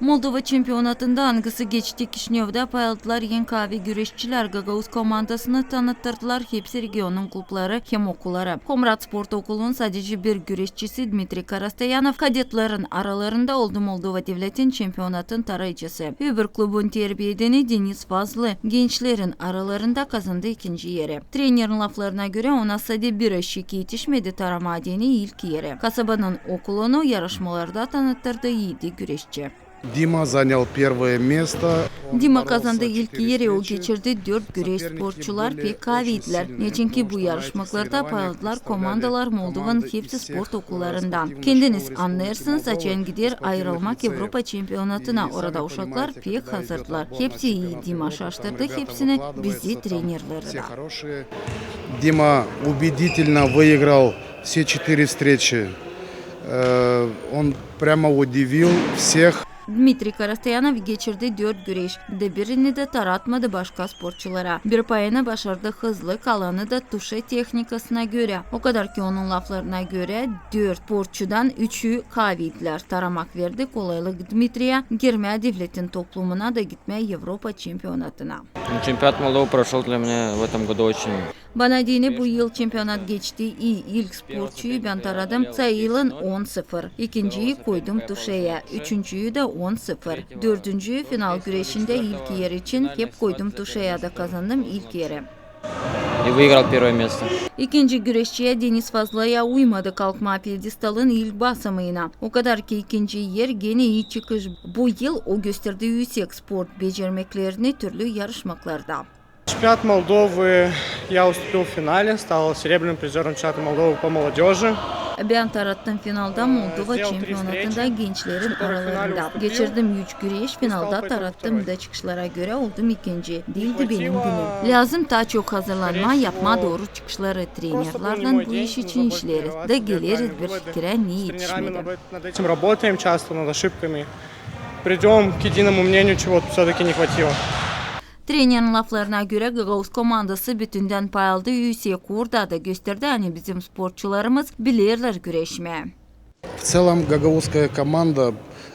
Moldova çempionatında angısı geçti Kişinev'de payaldılar Yenkavi güreşçiler Gagavuz komandasını tanıttırdılar. Hepsi regionun klubları hem okulları. Komrat Sport Okulu'nun sadece bir güreşçisi Dmitri Karastayanov kadetlerin aralarında oldu Moldova Devletin çempionatın tarayıcısı. Öbür klubun terbiyedeni Deniz Fazlı gençlerin aralarında kazandı ikinci yeri. Trenerin laflarına göre ona sadece bir eşik yetişmedi taramadeni ilk yeri. Kasabanın okulunu yarışmalarda tanıttırdı yiğidi güreşçi. Дима занял первое место. Он Dima боролся kazandı ilk четыре yeri o встречи. geçirdi. Dört güreş Соперники sporçular были pek очень kaviydiler. sильные, Neçinki потому bu что на этих yarışmalarda соревнованиях payaldılar представляли komandalar Moldova'nın команды hepsi из всех, sport э, okullarından. спортивных Kendiniz школ Республики anlarsınız Moldova açen и gider спортивных ayrılmak лицеев. Avrupa çempionatına. И Orada сами uşaklar понимаете, pek когда идет hazırdılar. отбор на Hepsi iyi чемпионат Dima Европы, там şaştırdı. ребята Hepsini выкладываются, bizi там trenerleri все de. хорошие. Дима убедительно выиграл все четыре встречи. Э, Он прямо удивил всех. Dmitri Karastayanov geçirdi dört güreş. De birini de taratmadı başka sporçulara. Bir payını başardı hızlı kalanı da tuşe teknikasına göre. O kadar ki onun laflarına göre dört sporçudan üçü kaviydiler. Taramak verdi kolaylık Dmitri'ye. Girmeye devletin toplumuna da gitmeye Avrupa çempionatına. Ну, Чемпионат Молдовы прошел для меня в этом году очень Bana dini bu yıl çempionat geçti. İyi ilk sporçuyu ben taradım. Sayılın 10-0. İkinciyi koydum tuşeye. Üçüncüyü de 10-0. Dördüncüyü final güreşinde ilk yer için hep koydum tuşeye de kazandım ilk yeri. и выиграл первое место. İkinci güreşçiye Deniz Fazla'ya uymadı kalkma piyedestalın ilk basamına. O kadar ki ikinci yer gene iyi çıkış. Bu yıl o gösterdiği yüksek sport becermeklerini türlü yarışmalarda. Чемпионат Молдовы я уступил в финале, стал серебряным призером чемпионата Молдовы по молодежи. Ben tarattım finalda Moldova Сделал три çempionatında встречи, gençlerin в которых в финале aralarında. уступил. Geçirdim 3 güreş, finalda поэтому tarattım второй. da çıkışlara göre oldum ikinci. Değildi hafiflettim. benim günüm. Lazım daha çok hazırlanma, Скорее yapma всего, doğru çıkışları Просто был не trenerlerden мой bu день, iş нужно için будет işleriz. тренироваться, Da делать geliriz правильные bir выводы. fikre niye С тренерами yetişmedi. над над этим работаем часто, над ошибками. Придем к единому мнению, чего все-таки не хватило. Trenerin laflarına göre Gagavuz komandası bütünden pay aldı. Yüksek orada da gösterdi. Hani bizim sporçularımız bilirler güreşmeye. В целом гагаузская команда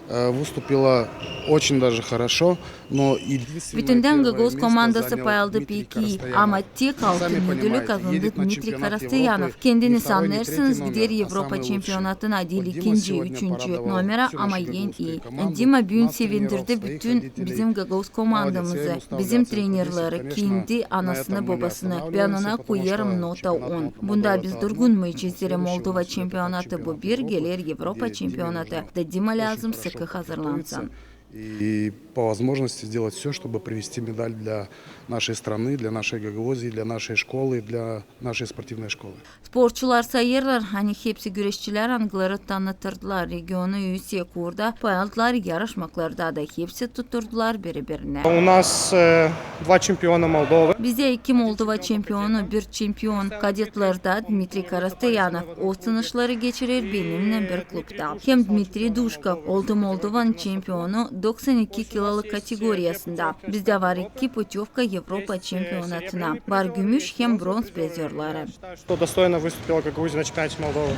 э, выступила очень даже хорошо, но единственное Bütünden первое Gagavuz место komandası занял pay aldı Дмитрий peki Karastayanov. ama tek altın Sami ödülü понимаете, kazandı едет на Dmitri чемпионат Karastayanov. Европы, Kendiniz не второй, не anlarsınız третий gider номер, а Avrupa самый lучший. çempionatına değil Вот Дима ikinci, сегодня üçüncü порадовал numara всю ama нашу yen гагаузскую iyi. команду, Dima bugün нас sevindirdi тренеров, bütün своих bizim Gagavuz komandamızı, Молодец, я ему ставлю bizim оценку 10, trenerleri, конечно, kendi на anasını этом мы не babasını. Ben останавливаемся, ona потому koyarım что nota чемпионат 10. Bunda Молдовы biz это durgun одно, muyuz? в İzlere следующем Moldova у нас идет çempionatı bu чемпионат bir Европы, gelir Avrupa где Диме çempionatı. нужно Da Dima очень lazım хорошо только хазарланцам подготовиться И по возможности сделать все, чтобы привести медаль для нашей страны, для нашей Гагаузии, для нашей школы, для нашей спортивной школы. Sporçular sayırlar hani hepsi güreşçiler angları tanıtırdılar. Regionu yüksek orada pay aldılar yarışmaklarda da hepsi tutturdular birbirine. У нас э, два чемпиона Молдовы. Bize iki Moldova çempiyonu, bir çempiyon kadetlarda Dmitri Karastayanov o sınışları geçirir benimle bir klubda. Hem Dmitri Duşkov oldu Moldova'nın çempiyonu 92 kiloluk kategoriyasında. Bizde var iki putevka Avrupa çempionatına. Var gümüş hem bronz prizörleri. Считаю, что достойно выступила Гагаузия на чемпионате Молдовы.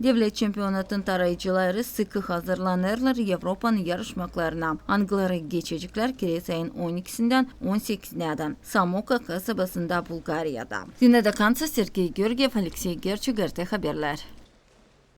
Devlet çempionatın tarayıcıları sıkı hazırlanırlar Avrupa'nın yarışmaklarına. Angları geçecekler Kireç ayın 12'sinden 18'ine kadar. Samoka kasabasında Bulgarya'da. Dinle de Kansa Sergey Georgiev, Alexey Gerçug, RT Haberler.